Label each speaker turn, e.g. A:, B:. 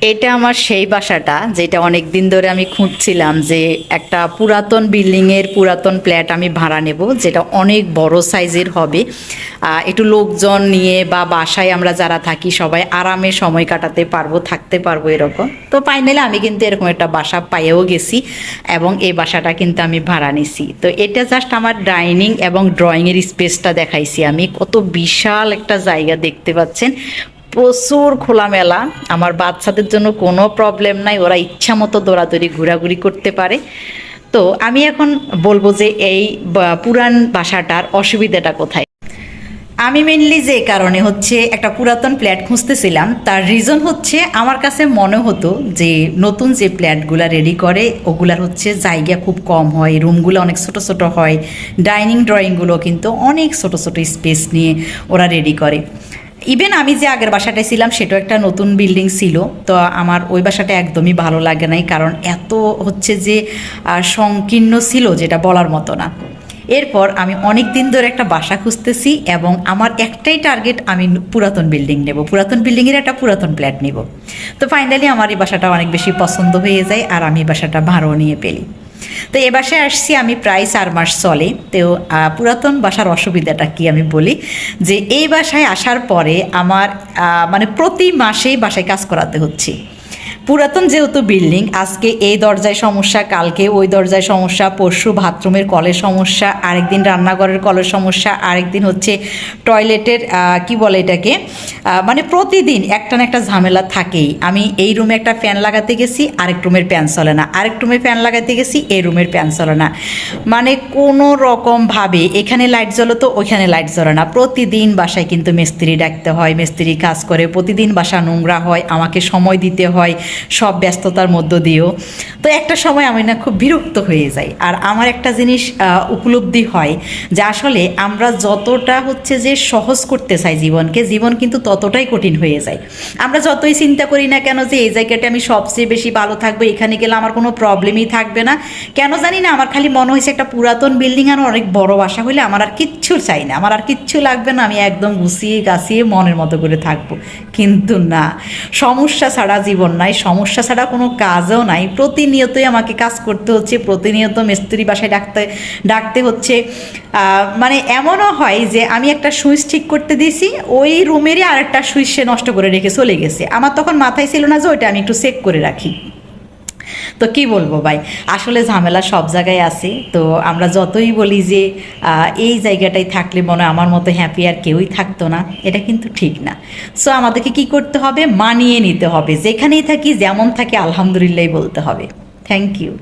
A: এটা আমার সেই বাসাটা, যেটা অনেক দিন ধরে আমি খুঁজছিলাম যে একটা পুরাতন বিল্ডিংয়ের পুরাতন ফ্ল্যাট আমি ভাড়া নেব, যেটা অনেক বড় সাইজের হবে। একটু লোকজন নিয়ে বা বাসায় আমরা যারা থাকি, সবাই আরামে সময় কাটাতে পারব, থাকতে পারব এরকম। তো ফাইনালি আমি কিন্তু এরকম একটা বাসা পাইয়েও গেছি এবং এই বাসাটা কিন্তু আমি ভাড়া নিছি। তো এটা জাস্ট আমার ডাইনিং এবং ড্রয়িংয়ের স্পেসটা দেখাইছি আমি। কত বিশাল একটা জায়গা দেখতে পাচ্ছেন। প্রচুর খোলামেলা। আমার বাচ্চাদের জন্য কোনো প্রবলেম নাই, ওরা ইচ্ছা মতো দৌড়াদৌড়ি, ঘোরাঘুরি করতে পারে। তো আমি এখন বলব যে এই পুরান বাসাটার অসুবিধাটা কোথায়? আমি মেনলি যে কারণে হচ্ছে একটা পুরাতন ফ্ল্যাট খুঁজতেছিলাম, তার রিজন হচ্ছে আমার কাছে মনে হতো যে নতুন যে ফ্ল্যাটগুলো রেডি করে, ওগুলার হচ্ছে জায়গা খুব কম হয় রুমগুলো অনেক ছোট ছোট হয় ডাইনিং ড্রয়িংগুলো কিন্তু অনেক ছোট ছোট স্পেস নিয়ে ওরা রেডি করে। ইভেন আমি যে আগের বাসাটায় ছিলাম, সেটাও একটা নতুন বিল্ডিং ছিল। তো আমার ওই বাসাটা একদমই ভালো লাগে নাই, কারণ এত হচ্ছে যে সংকীর্ণ ছিল যেটা বলার মতো না। এরপর আমি অনেক দিন ধরে একটা বাসা খুঁজতেছি এবং আমার একটাই টার্গেট আমি পুরাতন বিল্ডিং নেব। পুরাতন বিল্ডিংয়ের একটা পুরাতন ফ্ল্যাট নেব। তো ফাইনালি আমার এই বাসাটা অনেক বেশি পছন্দ হয়ে যায় আর আমি বাসাটা ভাড়াও নিয়ে পেলি তো এ বাসায় আসছি আমি প্রায় চার মাস চলে। তো পুরাতন বাসার অসুবিধাটা কি আমি বলি? যে, এই বাসায় আসার পরে আমার মানে প্রতি মাসেই বাসায় কাজ করাতে হচ্ছে। পুরাতন যেহেতু বিল্ডিং, আজকে এই দরজায় সমস্যা, কালকে ওই দরজায় সমস্যা, পরশু বাথরুমের কলের সমস্যা, আরেকদিন রান্নাঘরের কলের সমস্যা, আরেকদিন হচ্ছে টয়লেটের কি বলে এটাকে মানে প্রতিদিন একটা না একটা ঝামেলা থাকেই। আমি এই রুমে একটা ফ্যান লাগাতে গেছি, আরেক রুমের ফ্যান চলে না। আরেক রুমে ফ্যান লাগাতে গেছি, এই রুমের ফ্যান চলে না। মানে কোনো রকমভাবে এখানে লাইট জ্বলো তো ওইখানে লাইট জ্বলে না। প্রতিদিন বাসায় কিন্তু মিস্ত্রি ডাকতে হয়, মিস্ত্রি কাজ করে, প্রতিদিন বাসা নোংরা হয়, আমাকে সময় দিতে হয়। সব ব্যস্ততার মধ্য দিয়েও। তো একটা সময় আমি না খুব বিরক্ত হয়ে যাই। আর আমার একটা জিনিস উপলব্ধি হয় যে আসলে আমরা যতটা হচ্ছে যে সহজ করতে চাই জীবনকে, জীবন কিন্তু ততটাই কঠিন হয়ে যায়। আমরা যতই চিন্তা করি না কেন যে এই জায়গাটা আমি সবচেয়ে বেশি ভালো থাকব, এখানে গেলে আমার কোনো প্রবলেমই থাকবে না। কেন জানি না, আমার খালি মনে হয়েছে একটা পুরাতন বিল্ডিং আর অনেক বড় বাসা হলে আমার আর কিচ্ছু চাই না। আমার আর কিচ্ছু লাগবে না, আমি একদম গুছিয়ে গাছিয়ে মনের মতো করে থাকব। কিন্তু না, সমস্যা ছাড়া জীবন নাই সমস্যা ছাড়া কোনো কাজও নাই। প্রতিনিয়তই আমাকে কাজ করতে হচ্ছে, প্রতিনিয়ত মিস্ত্রি বাসায় ডাকতে ডাকতে হচ্ছে। মানে এমনও হয় যে আমি একটা সুইচ ঠিক করতে দিয়েছি, ওই রুমেরই আরেকটা সুইচ সে নষ্ট করে রেখে চলে গেছে। আমার তখন মাথায় ছিল না যে ওইটা আমি একটু চেক করে রাখি। তো কি বলব ভাই? আসলে ঝামেলা সব জায়গায় আছে। তো আমরা যতই বলি যে এই জায়গাটাই থাকলে মনে আমার মতো হ্যাপি আর কেউই থাকতো না, এটা কিন্তু ঠিক না। সো আমাদেরকে কি করতে হবে? মানিয়ে নিতে হবে। যেখানেই থাকি, যেমন থাকি আলহামদুলিল্লাহ বলতে হবে। Thank you